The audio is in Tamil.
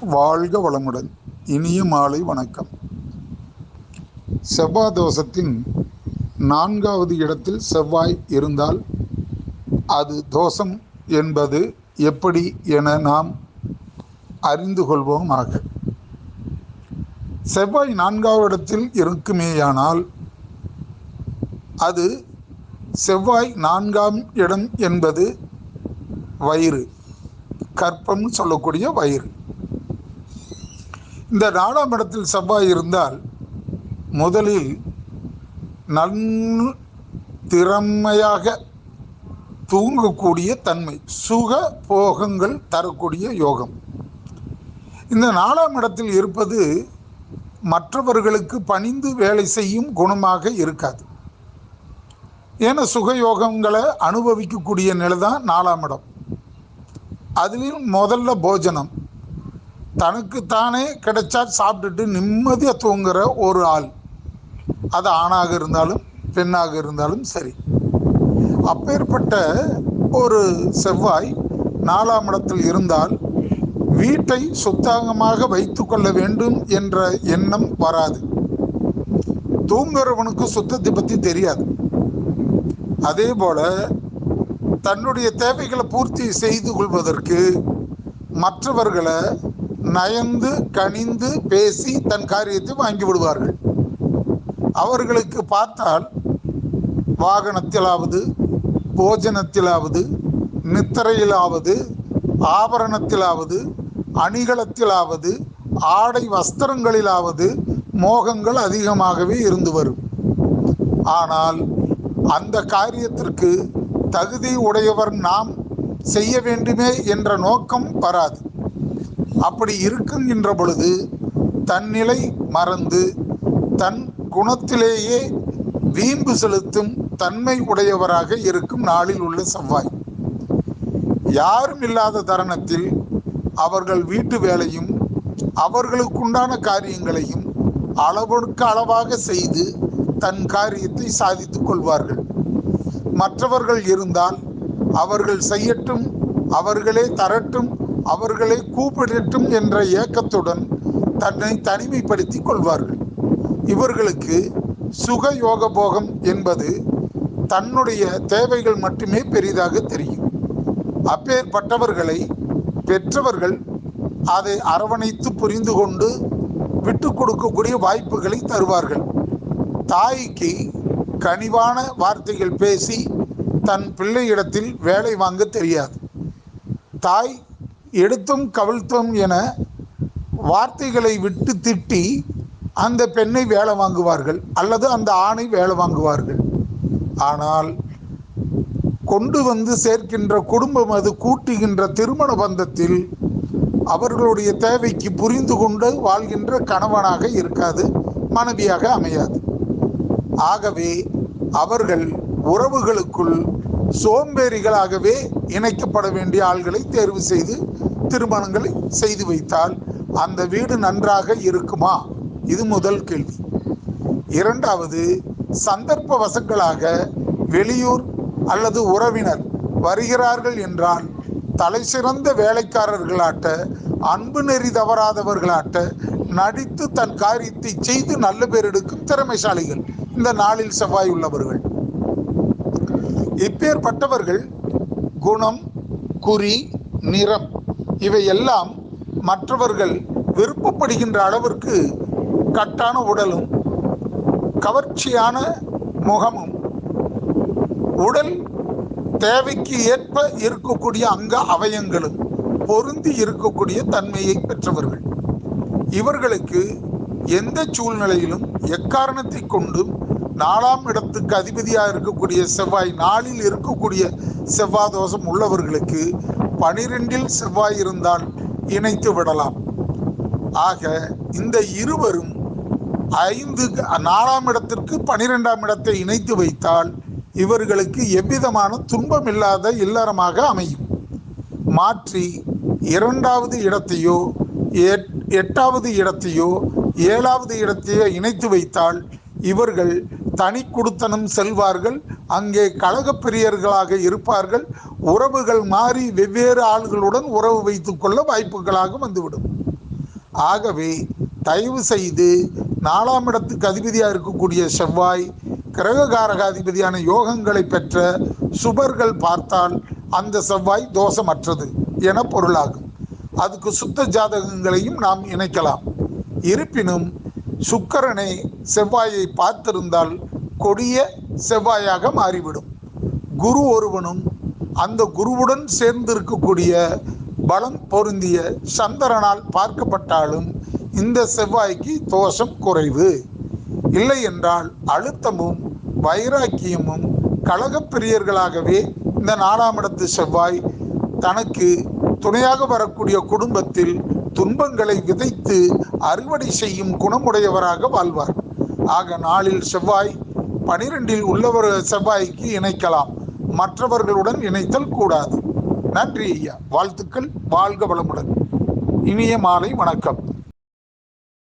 வாழ்க வளமுடன். இனிய மாலை வணக்கம். செவ்வாய் தோஷத்தின் நான்காவது இடத்தில் செவ்வாய் இருந்தால் அது தோஷம் என்பது எப்படி என நாம் அறிந்து கொள்வோமாக. செவ்வாய் நான்காவது இடத்தில் இருக்குமேயானால் அது செவ்வாய் நான்காம் இடம் என்பது வயிறு. கற்பம்னு சொல்லக்கூடிய வயிறு. இந்த நாலாம் இடத்தில் செவ்வாய் இருந்தால் முதலில் நன் திறமையாக தூங்கக்கூடிய தன்மை சுக போகங்கள் தரக்கூடிய யோகம். இந்த நாலாம் இடத்தில் இருப்பது மற்றவர்களுக்கு பணிந்து வேலை செய்யும் குணமாக இருக்காது. ஏன்னா சுகயோகங்களை அனுபவிக்கக்கூடிய நிலை தான் நாலாம் இடம் அதுலேயும் முதல்ல போஜனம். தனக்குத்தானே கிடைச்சா சாப்பிட்டுட்டு நிம்மதியாக தூங்குற ஒரு ஆள். அது ஆணாக இருந்தாலும் பெண்ணாக இருந்தாலும் சரி. அப்பேற்பட்ட ஒரு செவ்வாய் நாலாம் இடத்தில் இருந்தால் வீட்டை சுத்தமாக வைத்து கொள்ள வேண்டும் என்ற எண்ணம் வராது. தூங்குறவனுக்கு சுத்தத்தை பற்றி தெரியாது. அதே போல தன்னுடைய தேவைகளை பூர்த்தி செய்து கொள்வதற்கு மற்றவர்களை நயந்து கனிந்து பேசி தன் காரியத்தை வாங்கி விடுவார்கள். அவர்களுக்கு பார்த்தால் வாகனத்திலாவது போஜனத்திலாவது நித்திரையிலாவது ஆபரணத்திலாவது அணிகலத்திலாவது ஆடை வஸ்திரங்களிலாவது மோகங்கள் அதிகமாகவே இருந்து வரும். ஆனால் அந்த காரியத்திற்கு தகுதி உடையவர் நாம் செய்ய வேண்டுமே என்ற நோக்கம் வராது. அப்படி இருக்குகின்ற பொழுது தன்னிலை மறந்து தன் குணத்திலேயே வீம்பு செலுத்தும் தன்மை உடையவராக இருக்கும் நாளில் உள்ள செவ்வாய். யாரும் இல்லாத தருணத்தில் அவர்கள் வீட்டு வேலையும் அவர்களுக்குண்டான காரியங்களையும் அளவுக்கு அளவாக செய்து தன் காரியத்தை சாதித்துக் கொள்வார்கள். மற்றவர்கள் இருந்தால் அவர்கள் செய்யட்டும் அவர்களே தரட்டும் அவர்களை கூப்பிடட்டும் என்ற ஏக்கத்துடன் தன்னை தனிமைப்படுத்தி கொள்வார்கள். இவர்களுக்கு சுக யோக போகம் என்பது தன்னுடைய தேவைகள் மட்டுமே பெரிதாக தெரியும். அப்பேற்பட்டவர்களை பெற்றவர்கள் அதை அரவணைத்து புரிந்து கொண்டு விட்டு கொடுக்கக்கூடிய வாய்ப்புகளை தருவார்கள். தாய்க்கு கனிவான வார்த்தைகள் பேசி தன் பிள்ளையிடத்தில் வேலை வாங்க தெரியாது. தாய் எடுத்தும் கவிழ்த்தும் என வார்த்தைகளை விட்டு திட்டி அந்த பெண்ணை வேலை வாங்குவார்கள் அல்லது அந்த ஆணை வேலை வாங்குவார்கள். ஆனால் கொண்டு வந்து சேர்க்கின்ற குடும்பம் அது கூட்டுகின்ற திருமண பந்தத்தில் அவர்களுடைய தேவைக்கு புரிந்து கொண்டு வாழ்கின்ற கணவனாக இருக்காது மனைவியாக அமையாது. ஆகவே அவர்கள் உறவுகளுக்குள் சோம்பேறிகளாகவே இணைக்கப்பட வேண்டிய ஆள்களை தேர்வு செய்து திருமணங்களை செய்து வைத்தால் அந்த வீடு நன்றாக இருக்குமா? இது முதல் கேள்வி. இரண்டாவது சந்தர்ப்ப வசங்களாக வெளியூர் அல்லது உறவினர் வருகிறார்கள் என்றால் தலை சிறந்த வேலைக்காரர்களாட்ட அன்பு நெறி தவறாதவர்களாட்ட நடித்து தன் காரியத்தை செய்து நல்ல பேர் எடுக்கும் திறமைசாலிகள் இந்த நாளில் செவ்வாய் உள்ளவர்கள். இப்பேற்பட்டவர்கள் குணம் குறி நிறம். இவையெல்லாம் மற்றவர்கள் விருப்பப்படுகின்ற அளவிற்கு கட்டான உடலும் கவர்ச்சியான முகமும் உடல் தேவைக்கு ஏற்ப இருக்கக்கூடிய அங்க அவயங்களும் பொருந்தி இருக்கக்கூடிய தன்மையை பெற்றவர்கள். இவர்களுக்கு எந்த சூழ்நிலையிலும் எக்காரணத்தை கொண்டும் நாலாம் இடத்துக்கு அதிபதியாக இருக்கக்கூடிய செவ்வாய் நாளில் இருக்கக்கூடிய செவ்வாய் தோஷம் உள்ளவர்களுக்கு பனிரெண்டில் செவ்வாய் இருந்தால் இணைத்து விடலாம். ஆக இந்த இருவரும் ஐந்து நாலாம் இடத்திற்கு பனிரெண்டாம் இடத்தை இணைத்து வைத்தால் இவர்களுக்கு எவ்விதமான துன்பம் இல்லாத இல்லறமாக அமையும். மாற்றி இரண்டாவது இடத்தையோ எட்டாவது இடத்தையோ ஏழாவது இடத்தையோ இணைத்து வைத்தால் இவர்கள் தனி குடுத்தனம் செல்வார்கள். அங்கே கழகப் பெரியர்களாக இருப்பார்கள். உறவுகள் மாறி வெவ்வேறு ஆள்களுடன் உறவு வைத்துக்கொள்ள வாய்ப்புகளாக வந்துவிடும். ஆகவே தயவு செய்து நாலாம் இடத்துக்கு அதிபதியாக இருக்கக்கூடிய செவ்வாய் கிரககாரக அதிபதியான யோகங்களை பெற்ற சுபர்கள் பார்த்தால் அந்த செவ்வாய் தோஷமற்றது என பொருளாகும். அதுக்கு சுத்த ஜாதகங்களையும் நாம் இணைக்கலாம். இருப்பினும் சுக்கரனை செவ்வாயை பார்த்திருந்தால் கொடிய செவ்வாயாக மாறிவிடும். குரு ஒருவனும் அந்த குருவுடன் சேர்ந்து இருக்கக்கூடிய பலம் பொருந்திய சந்திரனால் பார்க்கப்பட்டாலும் இந்த செவ்வாய்க்கு தோஷம் குறைவு. இல்லை என்றால் அழுத்தமும் வைராக்கியமும் கழகப்பிரியர்களாகவே இந்த நாலாம் இடத்து செவ்வாய் தனக்கு துணையாக வரக்கூடிய குடும்பத்தில் துன்பங்களை விதைத்து அறுவடை செய்யும் குணமுடையவராக வாழ்வார். ஆக நாளில் செவ்வாய் பனிரெண்டில் உள்ளவர் செவ்வாய்க்கு இணைக்கலாம். மற்றவர்களுடன் இணைத்தல் கூடாது. நன்றி ஐயா. வாழ்த்துக்கள். வாழ்க வளமுடன். இனிய மாலை வணக்கம்.